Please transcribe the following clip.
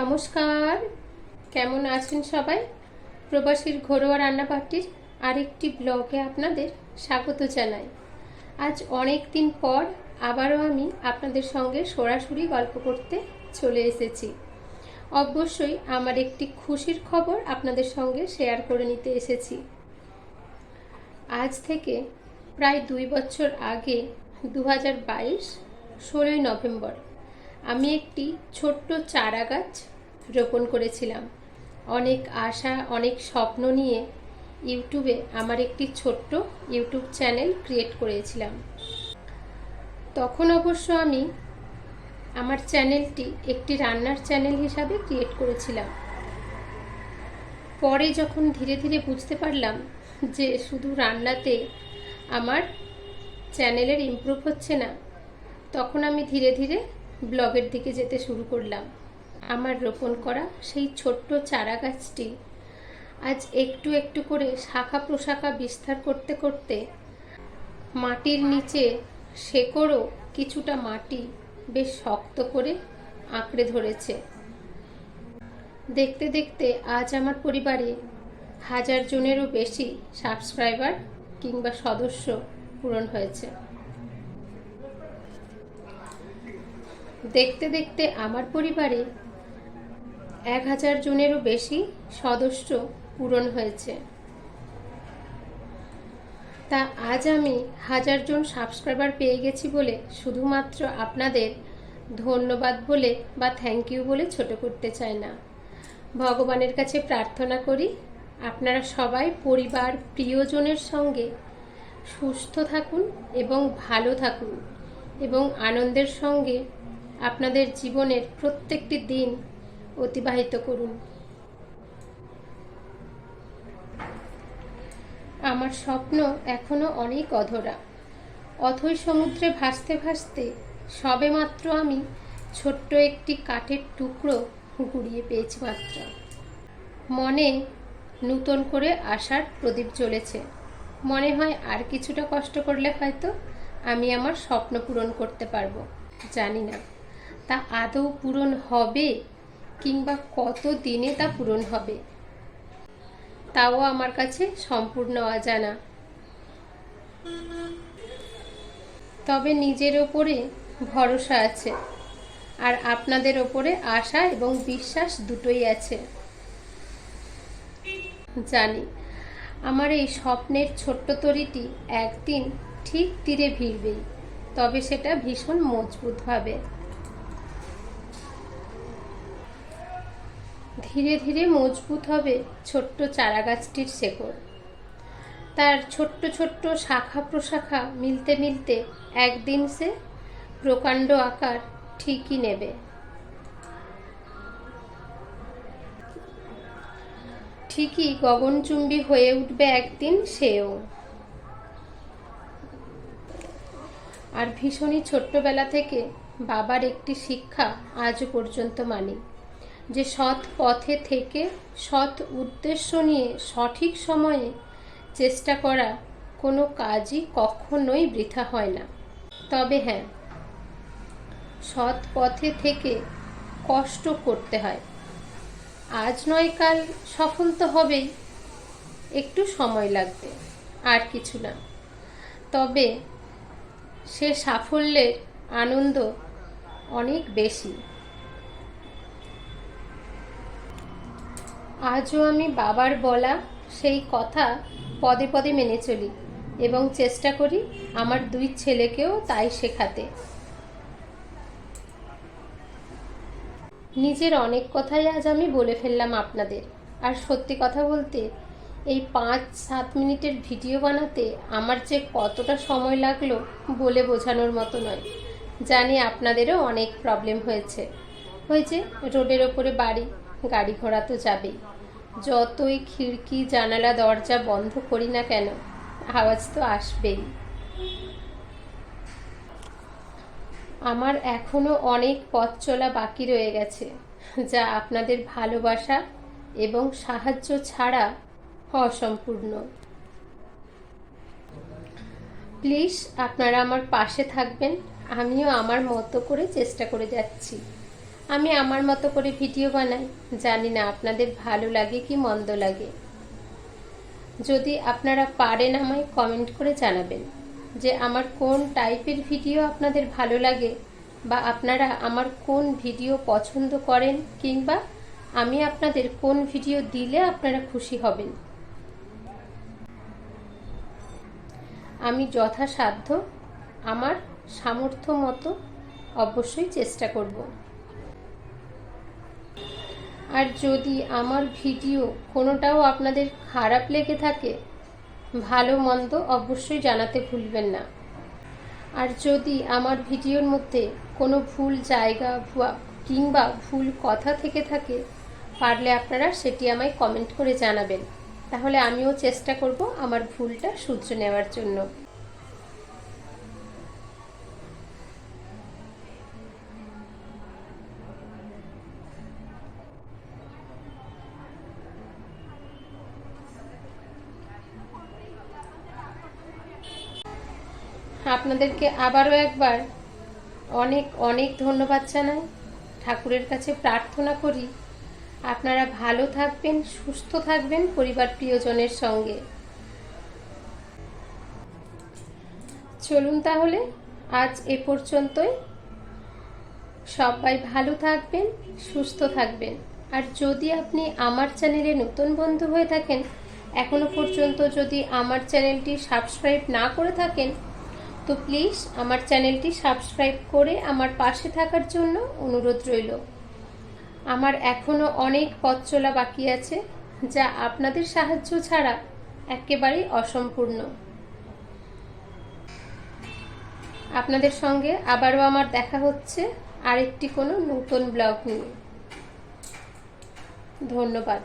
নমস্কার। কেমন আছেন সবাই? প্রবাসীর ঘরোয়া রান্নাবাটির আরেকটি ব্লগে আপনাদের স্বাগত জানাই। আজ অনেক দিন পর আবারও আমি আপনাদের সঙ্গে সরাসরি গল্প করতে চলে এসেছি। অবশ্যই আমার একটি খুশির খবর আপনাদের সঙ্গে শেয়ার করে নিতে এসেছি। আজ থেকে প্রায় দুই বছর আগে দু হাজার বাইশ, ষোলোই নভেম্বর আমি একটি ছোট্ট চারা গাছ রোপণ করেছিলাম। অনেক আশা, অনেক স্বপ্ন নিয়ে ইউটিউবে আমার একটি ছোট্ট ইউটিউব চ্যানেল ক্রিয়েট করেছিলাম। তখন অবশ্য আমি আমার চ্যানেলটি একটি রান্নার চ্যানেল হিসাবে ক্রিয়েট করেছিলাম। পরে যখন ধীরে ধীরে বুঝতে পারলাম যে শুধু রান্নাতে আমার চ্যানেলের ইমপ্রুভ হচ্ছে না, তখন আমি ধীরে ধীরে ব্লগের দিকে যেতে শুরু করলাম। আমার রোপণ করা সেই ছোট্ট চারা গাছটি আজ একটু একটু করে শাখা প্রশাখা বিস্তার করতে করতে মাটির নিচে শেকড়ও কিছুটা মাটি বেশ শক্ত করে আঁকড়ে ধরেছে। দেখতে দেখতে আজ আমার পরিবারে হাজার জনেরও বেশি সাবস্ক্রাইবার কিংবা সদস্য পূরণ হয়েছে। দেখতে দেখতে আমার পরিবারে এক হাজার জনেরও বেশি সদস্য পূরণ হয়েছে। তা আজ আমি হাজার জন সাবস্ক্রাইবার পেয়ে গেছি বলে শুধুমাত্র আপনাদের ধন্যবাদ বলে বা থ্যাংক ইউ বলে ছোট করতে চাই না। ভগবানের কাছে প্রার্থনা করি, আপনারা সবাই পরিবার, প্রিয়জনের সঙ্গে সুস্থ থাকুন এবং ভালো থাকুন এবং আনন্দের সঙ্গে আপনাদের জীবনের প্রত্যেকটি দিন অতিবাহিত করুন। আমার স্বপ্ন এখনও অনেক অধরা। অথই সমুদ্রে ভাসতে ভাসতে সবেমাত্র আমি ছোট্ট একটি কাঠের টুকরো গুড়িয়ে পেয়েছি মাত্র। মনে নূতন করে আসার প্রদীপ জ্বলেছে। মনে হয় আর কিছুটা কষ্ট করলে হয়তো আমি আমার স্বপ্ন পূরণ করতে পারব, জানি না। তা আদৌ পূরণ হবে কিংবা কত দিনে তা পূরণ হবে? তাও আমার কাছে সম্পূর্ণ অজানা। তবে নিজের ওপরে ভরসা আছে, আর আপনাদের ওপরে আশা এবং বিশ্বাস দুটোই আছে। জানি, আমার এই স্বপ্নের ছোট্ট তরিটি একদিন ঠিক তীরে ভিড়বেই, তবে সেটা ভীষণ মজবুতভাবে। ধীরে ধীরে মজবুত হবে ছোট্ট চারা গাছটির শেকড়। তার ছোট্ট ছোট্ট শাখা প্রশাখা মিলতে মিলতে একদিন সে প্রকাণ্ড আকার ঠিকই নেবে। ঠিকই গগনচুম্বী হয়ে উঠবে একদিন সেও। আর ভীষণই ছোট্টবেলা থেকে বাবার একটি শিক্ষা আজও পর্যন্ত মানি যে সৎ পথে থেকে সৎ উদ্দেশ্য নিয়ে সঠিক সময়ে চেষ্টা করা কোনো কাজই কখনোই বৃথা হয় না। তবে হ্যাঁ সৎ পথে থেকে কষ্ট করতে হয়। আজ নয়, কাল সফল তো হবেই। একটু সময় লাগবে, আর কিছু না। তবে সে সাফল্যের আনন্দ অনেক বেশি। আজও আমি বাবার বলা সেই কথা পদে পদে মেনে চলি এবং চেষ্টা করি আমার দুই ছেলেকেও তাই শেখাতে। নিজের অনেক কথাই আজ আমি বলে ফেললাম আপনাদের। আর সত্যি কথা বলতে, এই পাঁচ, সাত মিনিটের ভিডিও বানাতে আমার যে কতটা সময় লাগল বলে বোঝানোর মতো নয়। জানি আপনাদেরও অনেক প্রবলেম হয়েছে। হয়েছে রোডের ওপরে বাড়ি, গাড়ি ঘোড়া তো যাবেই। যতই খিড়কি, জানালা, দরজা বন্ধ করি না কেন, আওয়াজ তো আসবেই। আমার এখনও অনেক পথ চলা বাকি রয়ে গেছে, যা আপনাদের ভালোবাসা এবং সাহায্য ছাড়া অসম্পূর্ণ। প্লিজ, আপনারা আমার পাশে থাকবেন, আমিও আমার মতো করে চেষ্টা করে যাচ্ছি। আমি আমার মতো করে ভিডিও বানাই। জানি না আপনাদের ভালো লাগে কি মন্দ লাগে। যদি আপনারা পারেন আমায় কমেন্ট করে জানাবেন যে আমার কোন টাইপের ভিডিও আপনাদের ভালো লাগে বা আপনারা আমার কোন ভিডিও পছন্দ করেন কিংবা আমি আপনাদের কোন ভিডিও দিলে আপনারা খুশি হবেন। আমি যথাসাধ্য আমার সামর্থ্য মতো অবশ্যই চেষ্টা করব। আর যদি আমার ভিডিও কোনোটাও আপনাদের খারাপ লেগে থাকে, ভালো মন্দ অবশ্যই জানাতে ভুলবেন না। আর যদি আমার ভিডিওর মধ্যে কোনো ভুল জায়গা কিংবা ভুল কথা থেকে থাকে, পারলে আপনারা সেটি আমায় কমেন্ট করে জানাবেন। তাহলে আমিও চেষ্টা করব আমার ভুলটা সূর্য নেওয়ার জন্য। আপনাদেরকে আবারও একবার অনেক অনেক ধন্যবাদ জানাই। ঠাকুরের কাছে প্রার্থনা করি, আপনারা ভালো থাকবেন, সুস্থ থাকবেন পরিবার প্রিয়জনের সঙ্গে। চলুন তাহলে, আজ এ পর্যন্তই। সবাই ভালো থাকবেন, সুস্থ থাকবেন। আর যদি আপনি আমার চ্যানেলে নতুন বন্ধু হয়ে থাকেন, এখনও পর্যন্ত যদি আমার চ্যানেলটি সাবস্ক্রাইব না করে থাকেন তো প্লিজ আমার চ্যানেলটি সাবস্ক্রাইব করে আমার পাশে থাকার জন্য অনুরোধ রইল। আমার এখনও অনেক পথ চলা বাকি আছে, যা আপনাদের সাহায্য ছাড়া একেবারেই অসম্পূর্ণ। আপনাদের সঙ্গে আবারও আমার দেখা হচ্ছে আরেকটি কোনো নতুন ব্লগ নিয়ে। ধন্যবাদ।